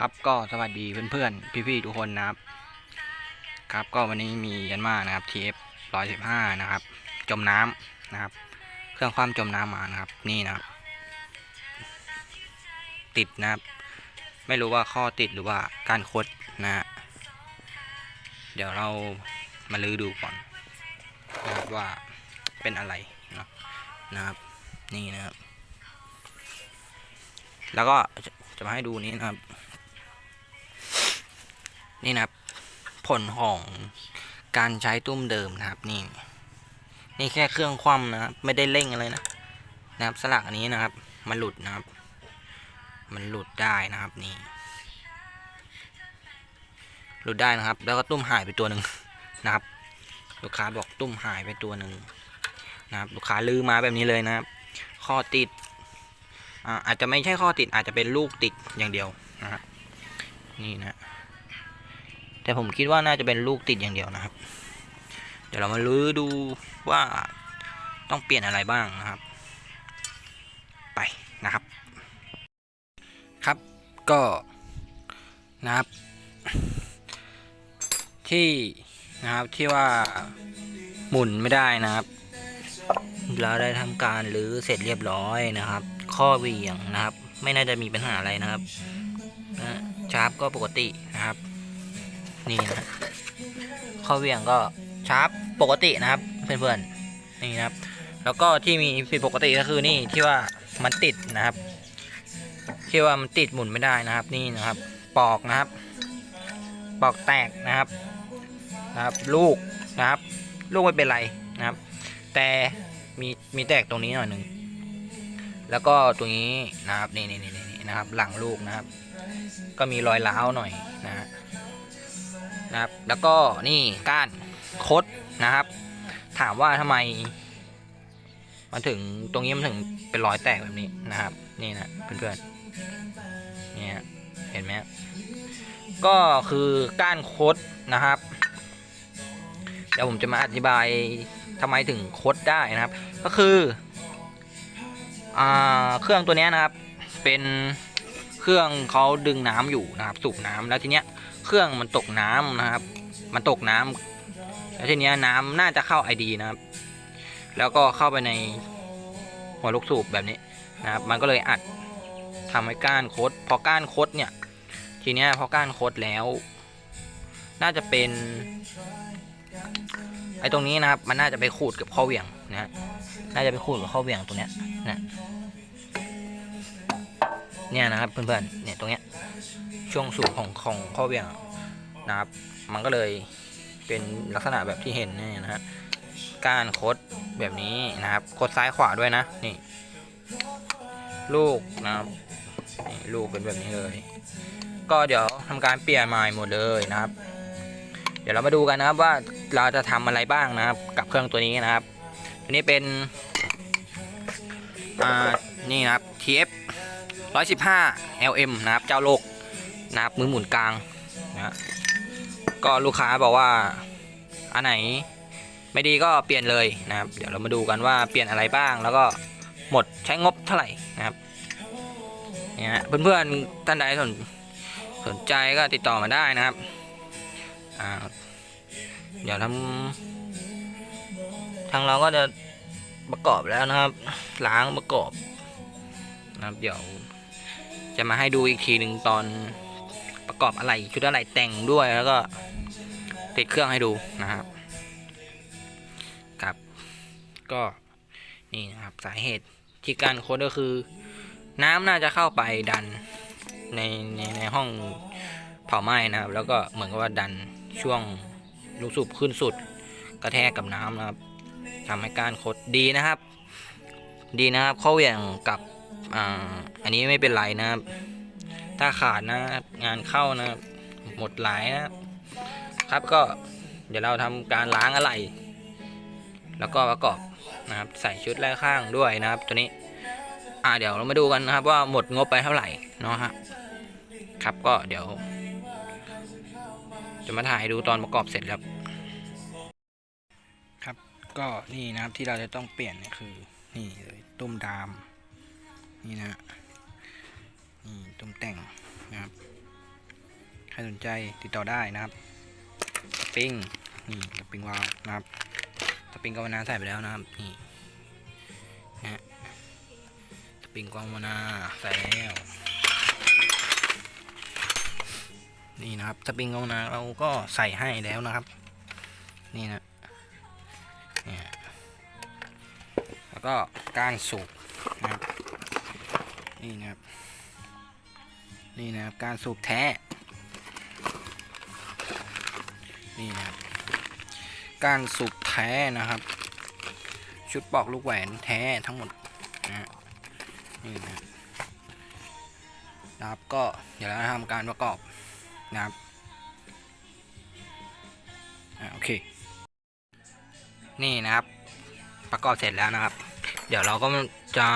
ครับก็สวัสดีเพื่อนๆ พี่ๆทุกคนนะครับ ครับก็วันนี้มียันมานะครับ TF 115 นะครับ จมน้ำนะครับ เครื่องความจมน้ำมานะครับ นี่นะครับ ติดนะครับ ไม่รู้ว่าข้อติดหรือว่าการคดนะ เดี๋ยวเรามาลื้อดูก่อนนะครับว่าเป็นอะไรนะนะครับ นี่นะครับ แล้วก็จะมาให้ดูนี้นะครับ นี่นะครับ ผลของการใช้ตุ้มเดิมนะครับนี่ นี่แค่เครื่องคว่ำนะครับไม่ได้เร่งอะไรนะนะครับ สลักอันนี้นะครับ มันหลุดนะครับ มันหลุดได้นะครับนี่ หลุดได้นะครับ แล้วก็ตุ้มหายไปตัวหนึ่งนะครับ ลูกค้าบอกตุ้มหายไปตัวหนึ่งนะครับ ลูกค้าลือมาแบบนี้เลยนะครับ ข้อติดอ่าอาจจะไม่ใช่ข้อติดอาจจะเป็นลูกติดอย่างเดียวนะครับนี่นะ แต่ผมคิดว่าน่าจะเป็นลูกติดอย่างเดียวนะครับ เดี๋ยวเรามาลื้อดูว่าต้องเปลี่ยนอะไรบ้างนะครับ ไปนะครับ ครับก็นะครับ ที่นะครับที่ว่าหมุนไม่ได้นะครับ เราได้ทำการรื้อเสร็จเรียบร้อยนะครับ ข้อเหวี่ยงนะครับ ไม่น่าจะมีปัญหาอะไรนะครับนะชาร์ปก็ปกตินะครับ นี่นะข้อเหวี่ยงก็ชาร์ปปกตินะครับเพื่อนๆนี่นะครับ แล้วก็ที่มีผิดปกติก็คือนี่ที่ว่ามันติดนะครับ ที่ว่ามันติดหมุนไม่ได้นะครับนี่นะครับปอกนะครับ ปอกแตกนะครับนะครับ ลูกนะครับ ลูกไม่เป็นไรนะครับ แต่มีมีแตกตรงนี้หน่อยหนึ่งแล้วก็ตรงนี้นะครับนี่นี่นี่นี่นะครับ หลังลูกนะครับ ก็มีรอยร้าวหน่อยนะฮะ นะครับ แล้วก็นี่ก้านคดนะครับ ถามว่าทำไมมันถึงตรงนี้มันถึงเป็นรอยแตกแบบนี้นะครับ นี่นะเพื่อนๆเนี่ยเห็นไหมก็คือก้านคดนะครับ เดี๋ยวผมจะมาอธิบายทำไมถึงคดได้นะครับ ก็คืออเครื่องตัวนี้นะครับ เป็นเครื่องเขาดึงน้ำอยู่นะครับ สูบน้ำแล้วทีเนี้ย เครื่องมันตกน้ำนะครับ มันตกน้ำแล้วทีเนี้ยน้ำน่าจะเข้าไอดีนะครับ แล้วก็เข้าไปในหัวลูกสูบแบบนี้นะครับ มันก็เลยอัดทำให้ก้านคด พอก้านคดเนี่ย ทีเนี้ยพอก้านคดแล้ว น่าจะเป็น ไอ้ตรงนี้นะครับ มันน่าจะไปขูดกับข้อเหวี่ยงนะฮะน่าจะไปขูดกับข้อเหวี่ยงตรงเนี้ยนะ เนี่ยนะครับเพื่อนๆ เนี่ยตรงเนี้ยช่วงสูงของของข้อเหวี่ยงนะครับ มันก็เลยเป็นลักษณะแบบที่เห็นเนี่ยนะฮะก้านคดแบบนี้นะครับคดซ้ายขวาด้วยนะนี่ ลูกนะครับนี่ลูกเป็นแบบนี้เลย ก็เดี๋ยวทำการเปลี่ยนใหม่หมดเลยนะครับ เดี๋ยวเรามาดูกันนะครับว่าเราจะทำอะไรบ้างนะครับ กับเครื่องตัวนี้นะครับอันนี้เป็นอ่านี่นะครับ TF 115 LM นะครับ เจ้าโลกนะครับมือหมุนกลางนะก็ลูกค้าบอกว่าอันไหนไม่ดีก็เปลี่ยนเลยนะครับ เดี๋ยวเรามาดูกันว่าเปลี่ยนอะไรบ้างแล้วก็หมดใช้งบเท่าไหร่นะครับเนี่ยฮะเพื่อนๆท่านใดสนสนใจก็ติดต่อมาได้นะครับอ่าเดี๋ยวทำทางเราก็จะประกอบแล้วนะครับ ล้างประกอบนะครับเดี๋ยว จะมาให้ดูอีกทีหนึ่งตอนประกอบอะไรชุดอะไรแต่งด้วยแล้วก็ติดเครื่องให้ดูนะครับครับ ก็นี่นะครับสาเหตุที่การค้นก็คือ น้ำน่าจะเข้าไปดันในในในห้องเผาไหม้นะครับ แล้วก็เหมือนกับว่าดันช่วงลูกสูบขึ้นสุด กระแทกกับน้ำนะครับทำให้การคดดีนะครับ ดีนะครับ เข้อเหวี่ยงกับ อ่าอันนี้ไม่เป็นไรนะครับ ถ้าขาดนะงานเข้านะหมดหลายนะครับก็เดี๋ยวเราทำการล้างอะไรแล้วก็ประกอบนะครับใส่ชุดแรกข้างด้วยนะครับ ตัวนี้อ่าเดี๋ยวเรามาดูกันนะครับ ว่าหมดงบไปเท่าไหร่เนาะฮะครับก็เดี๋ยว จะมาถ่ายดูตอนประกอบเสร็จครับ ครับก็นี่นะครับที่เราจะต้องเปลี่ยนเนี่ยคือ นี่เลยตุ้มดาม นี่นะนี่ตุ้มแต่งนะครับ ใครสนใจติดต่อได้นะครับ สปริง นี่สปริงวาล์วนะครับ สปริงกาวนาใส่ไปแล้วนะครับ นี่นะฮะสปริงกาวนาใส่แล้วนี่นะครับสปริงกาวนาเราก็ใส่ให้แล้วนะครับ นี่นะเนี่ยแล้วก็ก้านสูบนะครับ นี่นะครับ นี่นะครับ การสูบแท้ นี่นะครับ การสูบแท้นะครับ ชุดปอกลูกแหวนแท้ทั้งหมดนะนี่นะครับนะครับก็เดี๋ยวเราทำการประกอบนะครับโอเค นี่นะครับ ประกอบเสร็จแล้วนะครับ เดี๋ยวเราก็จะ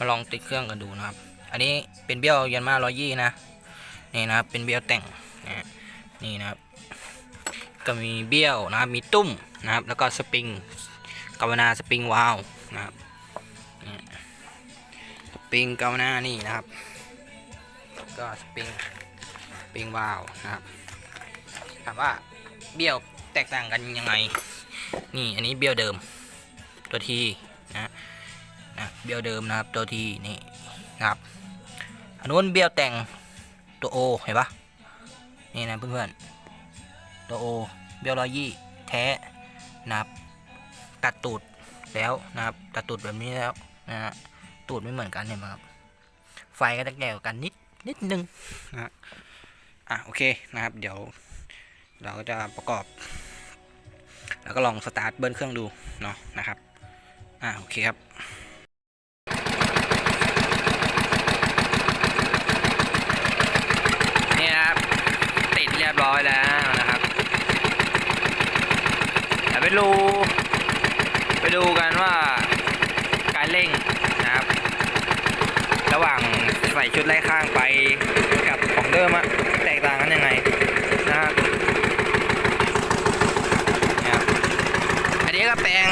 มาลองติดเครื่องกันดูนะครับ อันนี้เป็นเบี้ยวยันมาร้อยยี่นะนี่นะครับเป็นเบี้ยวแต่งนะนี่นะครับ ก็มีเบี้ยวนะครับมีตุ้มนะครับ แล้วก็สปริงกาวนาสปริงวาล์วนะครับสปริงกาวนานี่นะครับ ก็สปริงสปริงวาล์วนะครับถามว่าเบี้ยวแตกต่างกันยังไง นี่อันนี้เบี้ยวเดิมตัวทีนะนะ เบี้ยวเดิมนะครับตัวทีนี่นะครับอันนู้นเบี้ยวแต่งตัวโอเห็นปะนี่นะเพื่อนๆตัวโอเบี้ยวร้อยยี่แท้นะครับตัดตูดแล้วนะครับตัดตูดแบบนี้แล้วนะฮะตูดไม่เหมือนกันเห็นไหมครับไฟก็จะแก่กว่ากันนิดนิดนึงนะฮะอะโอเคนะครับ เดี๋ยว เราก็จะประกอบ แล้วก็ลองสตาร์ทเบิ้ลเครื่องดูเนาะนะครับอะโอเคครับ นี่นะครับ ติดเรียบร้อยแล้วนะครับเไปดู ไปดูกันว่าการเร่งนะครับ ระหว่างใส่ชุดไล่ข้างไปกับของเดิมอะแตกต่างกันยังไงนะครับนะครับอันนี้ก็แปลง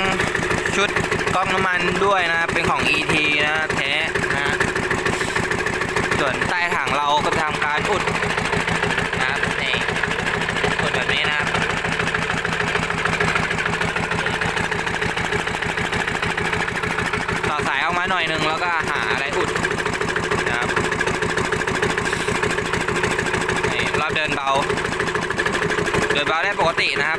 ชุดก๊อกน้ำมันด้วยนะเป็นของ ET นะแท้นะส่วนใต้ถังเราก็ทำการอุดนะครับนี่อุดแบบนี้นะครับ ต่อสายออกมา หน่อยหนึ่งแล้วก็หาอะไรอุดนะครับนี่รอบเดินเบา เดินเบาได้ปกตินะครับ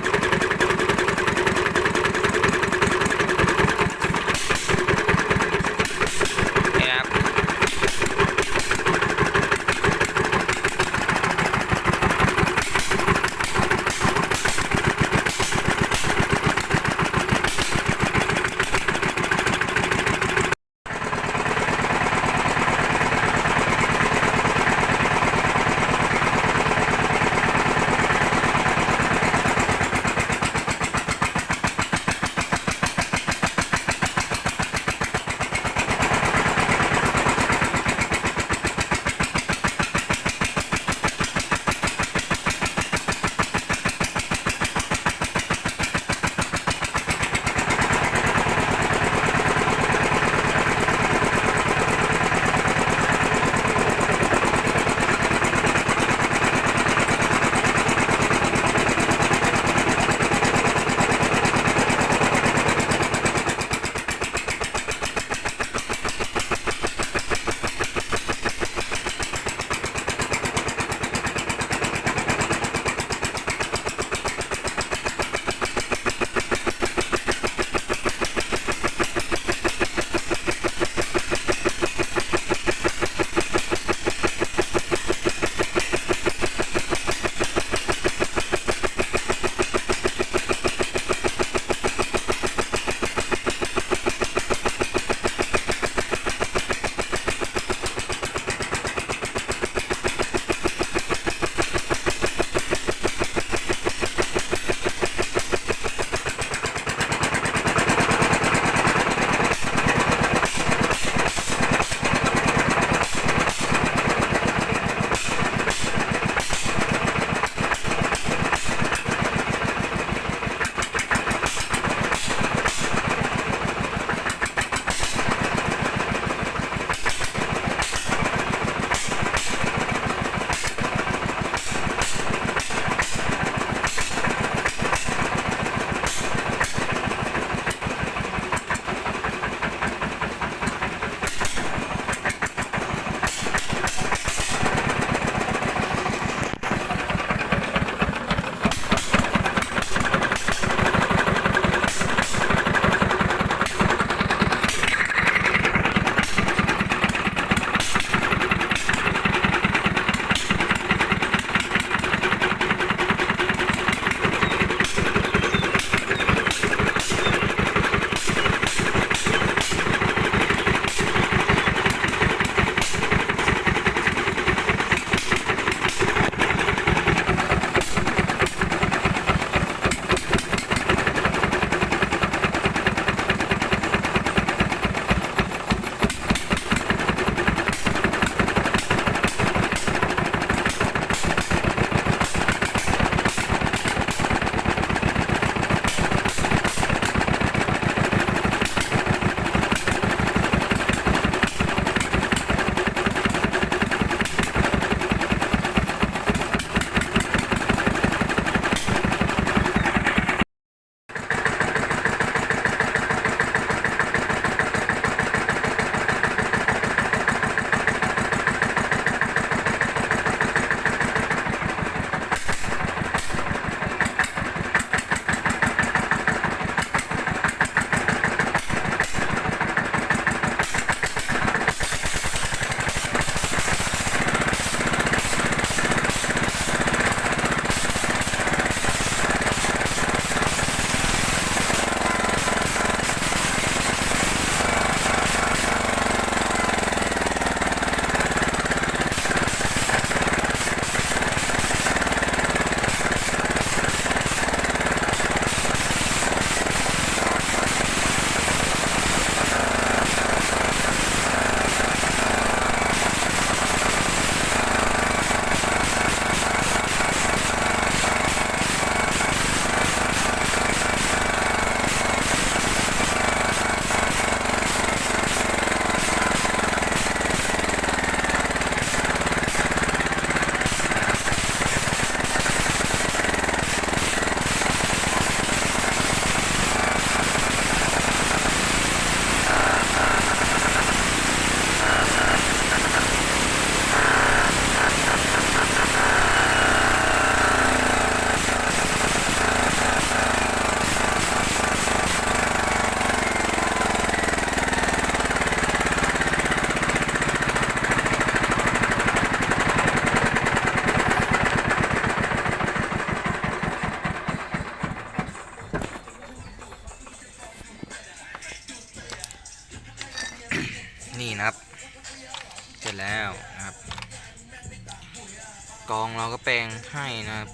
แปลงให้นะครับ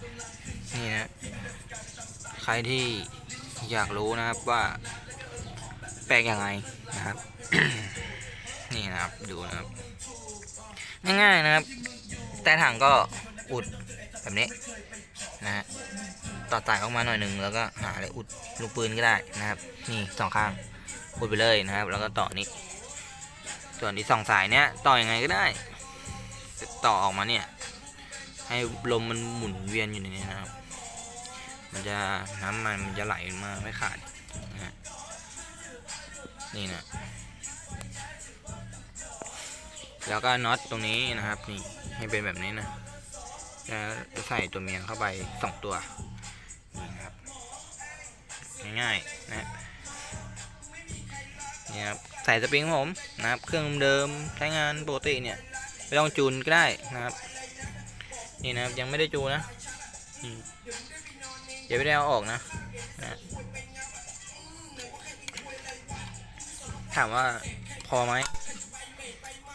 นี่นะ ใครที่อยากรู้นะครับว่า แปลงยังไงนะครับ นี่นะครับดูนะครับ ง่ายๆนะครับ แต่ถังก็อุดแบบนี้นะฮะต่อสายออกมาหน่อยหนึ่งแล้วก็หาอะไรอุดลูกปืนก็ได้นะครับ นี่สองข้างอุดไปเลยนะครับ แล้วก็ต่อนี้ส่วนที่สองสายเนี้ยต่ออยังไงก็ได้ ต่อออกมาเนี่ย ให้ลมมันหมุนเวียนอยู่ในนี้นะครับ มันจะน้ำมันมันจะไหลมาไม่ขาดนะฮะนี่นะ แล้วก็น็อตตรงนี้นะครับนี่ให้เป็นแบบนี้นะแล้วจะใส่ตัวเมียเข้าไปสองตัวนี่นะครับง่ายๆนะนี่ครับใส่สปริงผมนะครับ เครื่องเดิมใช้งานปกติเนี่ยไม่ต้องจูนก็ได้นะครับ นี่นะครับยังไม่ได้จูนะอืมเดี๋ยวไม่ได้เอาออกนะนะถามว่าพอไหม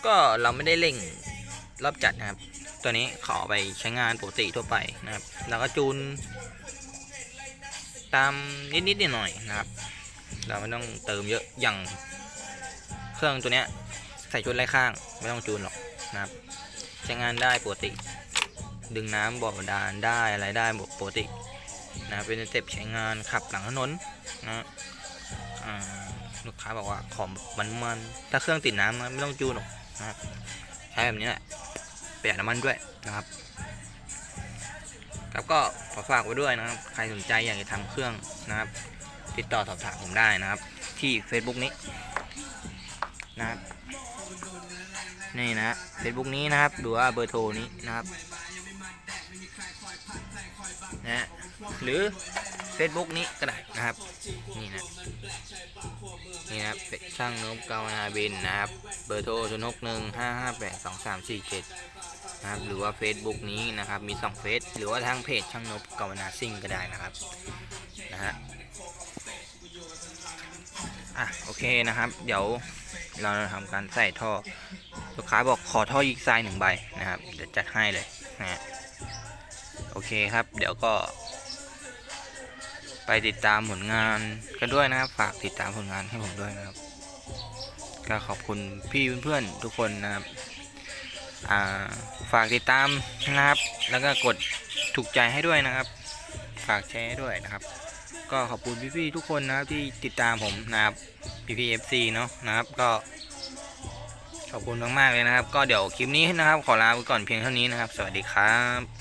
ก็เราไม่ได้เร่งรอบจัดนะครับ ตัวนี้ขอไปใช้งานปกติทั่วไปนะครับ แล้วก็จูน ตามนิดๆหน่อยๆนะครับ เราไม่ต้องเติมเยอะอย่างเครื่องตัวเนี้ยใส่ชุดไร้ข้าง ไม่ต้องจูนหรอกนะครับ ใช้งานได้ปกติ ดึงน้ำบ่อบาดาลได้อะไรได้หมดปกตินะเป็นสเต็ปใช้งานขับหลังถนนนะลูกค้าบอกว่าขอมันมันถ้าเครื่องติดน้ำไม่ต้องจูนหรอกนะครับใช้แบบนี้แหละประหยัดน้ำมันด้วยนะครับ ครับก็ขอฝากไว้ด้วยนะครับ ใครสนใจอยากจะทำเครื่องนะครับ ติดต่อสอบถามผมได้นะครับ ที่ Facebook นี้นะครับนี่นะฮะ Facebook นี้นะครับหรือว่าเบอร์โทรนี้นะครับ นะฮะหรือ Facebook นี้ก็ได้นะครับ นี่นะนี่นะครับช่างนบกาวนาบินนะครับ เบอร์โทรศูนย์หกหนึ่งห้าห้าแปดสองสามสี่เจ็ดนะครับหรือว่า Facebook นี้นะครับมีสองเฟซหรือว่าทางเพจช่างนบกาวนาซิ่งก็ได้นะครับนะฮะอะโอเคนะครับ เดี๋ยวเราจะทำการใส่ท่อลูกค้าบอกขอท่อยิกไซน์หนึ่งใบนะครับเดี๋ยวจัดให้เลยนะฮะ โอเคครับ เดี๋ยวก็ ไปติดตามผลงานกันด้วยนะครับ ฝากติดตามผลงานให้ผมด้วยนะครับ ก็ขอบคุณพี่เพื่อนๆทุกคนนะครับฝากติดตามนะครับ แล้วก็กดถูกใจให้ด้วยนะครับ ฝากแชร์ให้ด้วยนะครับ ก็ขอบคุณพี่ๆทุกคนนะครับที่ติดตามผมนะครับพี่ๆ FC เนาะนะครับก็ขอบคุณมากๆเลยนะครับ ก็เดี๋ยวคลิปนี้นะครับ ขอลาไปก่อนเพียงเท่านี้นะครับ สวัสดีครับ